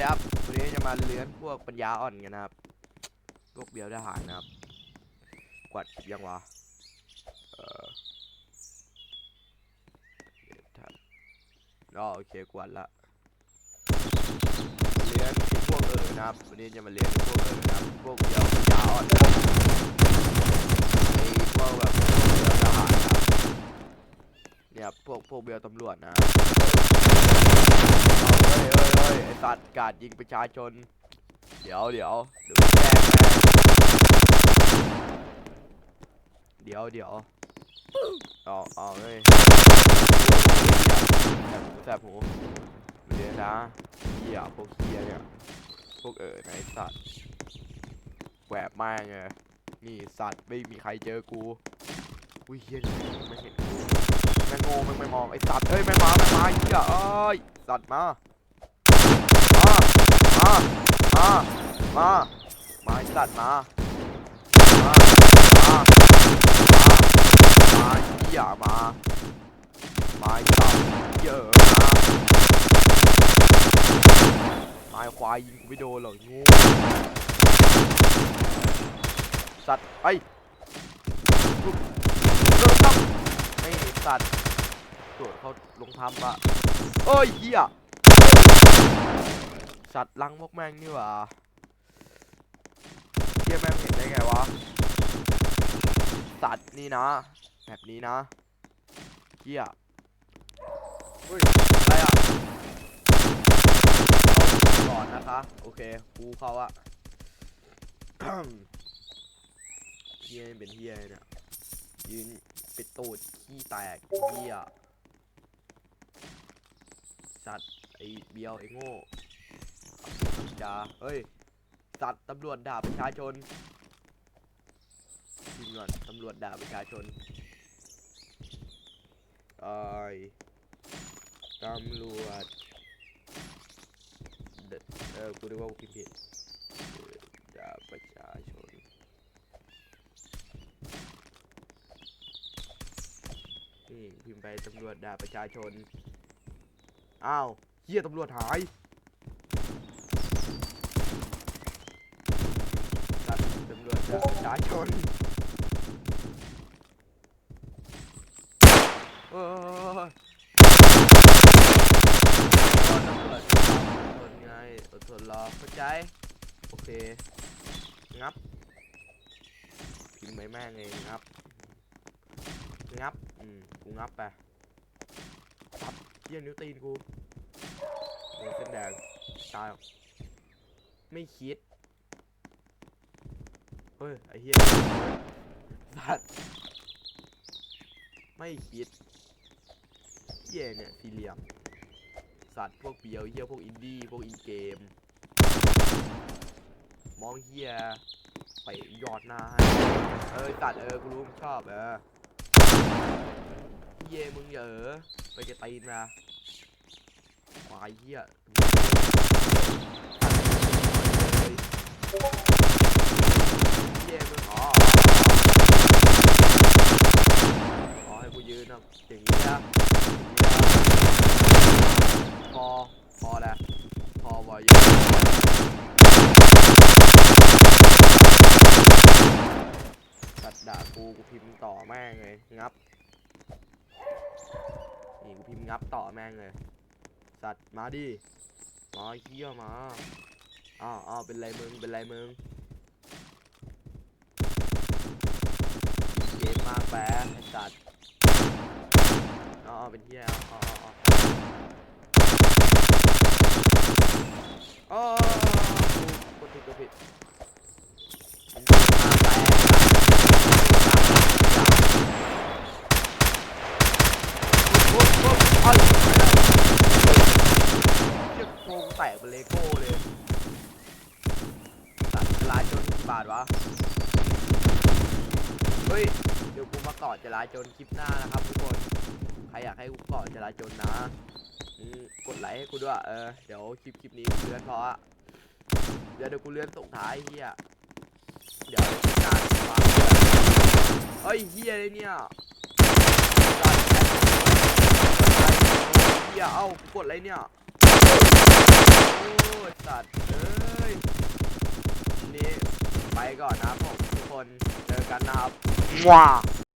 ดีครับวันนี้จะมาเลื้อนพวกปัญญาอ่อนกันนะครับ พวกเบียวทหารนะครับ กวาดยังวะเอออ๋อโอเคกวาดละเลื้อนพวกเออนะครับ วันนี้จะมาเลื้อนพวกเออนะครับ พวกเบียวปัญญาอ่อนนะไอพวกแบบเบียวทหารนะครับเนี่ยพวกพวกเบียวตำรวจนะ เฮ้ยไอสัตว์กาดยิงประชาชน เดี๋ยวเดี๋ยวเดี๋ยวแจ้งเดี๋ยวเดี๋ยวเอาเอาเฮ้ยแสบหูเดี๋ยวนะเหี้ยพวกเหี้ยเนี่ยพวกเออไหนสัตว์แหวบมากไงนี่สัตว์ไม่มีใครเจอกูอุ้ยเหี้ยนี่ไม่เห็นกูแม่งโง่แม่งไม่มองไอสัตว์เอ้ยแม่งมาแม่งมาเหี้ยเอ้ยสัตว์มา มามามามาไอ้สัตว์มามามามามาเหี้ยมามาไอ้สัตว์เยอะมามาไอ้ควายยิงกูไม่โดนหรอกงูสัตว์ไอ้เริ่มครับไอ้สัตว์ตรวจเขาลงทำอะเอ้ยเหี้ย สัตว์ลังพวกแม่งนี่หว่าเฮียแม่งเห็นได้ไงวะ สัตว์นี่นะ แบบนี้นะเฮียเฮ้ยอะไรอะเข้าก่อนนะคะ โอเคกูเข้าอะเฮียนี่เป็นเฮียเนี่ยยืนปิดตูดขี้แตกเฮียสัตว์ไอเบียวไอโง่ จะเฮ้ย สัตว์ตำรวจด่าประชาชนพิมพ์ก่อนตำรวจด่าประชาชนเอ้ตำรวจเดเออกูนึกว่าพิมพ์ผิดด่าประชาชนนี่พิมพ์ไปตำรวจด่าประชาชน อ้าวเฮียตำรวจหาย สัตว์ ตำรวจด่าประชนเออตำรวจอดทนไงอดทนรอเข้าใจ โอเค งับพิมพ์ไปแม่งเองงับ งับ อืม กูงับไปปับเยี่ยนิ้วตีนกูเส้นแดง ตาย ไม่คิด เฮ้ย ไอ้เหี้ยสัตว์ไม่คิดเหี้ยเนี่ยสี่เหลี่ยม สัตว์พวกเบียวเหี้ยพวกอินดี้พวกอินเกม มองเหี้ยไปยอดหน้าให้เออสัตว์เออกูรู้มึงชอบเออเหี้ยมึงอย่าเออไปจะตีนมาควายเหี้ยเหี้ยมึงอ๋ออ๋อ นนะอย่างนี้นะอย่างนี้นะพอ พอแล้วพอวอยยืนตัดด่ากูกูพิมพ์ต่อแม่งเลย งับ นี่กูพิมพ์งับต่อแม่งเลย สัตว์มาดิมาเฮี้ยมาอ้าวอ้าวเป็นไรมึง เป็นไรมึงเกมมากแปะไอ้สัตว์ อ๋อาวเป็นเฮียอ๋ออ๋ออ๋อกูกดผิดกดผิดเป็นเกมมากแปะโอ้โหอะไรเฮียโครงแตกเป็นเลโก้เลยสัตว์ลายจนกี่บาทวะ เฮ้ย เดี๋ยวกูมาเกาะจราจนคลิปหน้านะครับทุกคน ใครอยากให้กูก่อจราจนนะกดไลค์ให้กูด้วย เออ เดี๋ยวคลิปคลิปนี้กูเลื่อนเพราะเดี๋ยวเดี๋ยวกูเลื่อนส่งท้ายเฮียเดี๋ยวการฟังเฮ้ยเฮียเลยเนี่ยเฮียเอ้ากดไลค์เนี่ย โอ้สัตว์เอ้ยนี่ไปก่อนนะผมทุกคน เจอกันนะครับว้า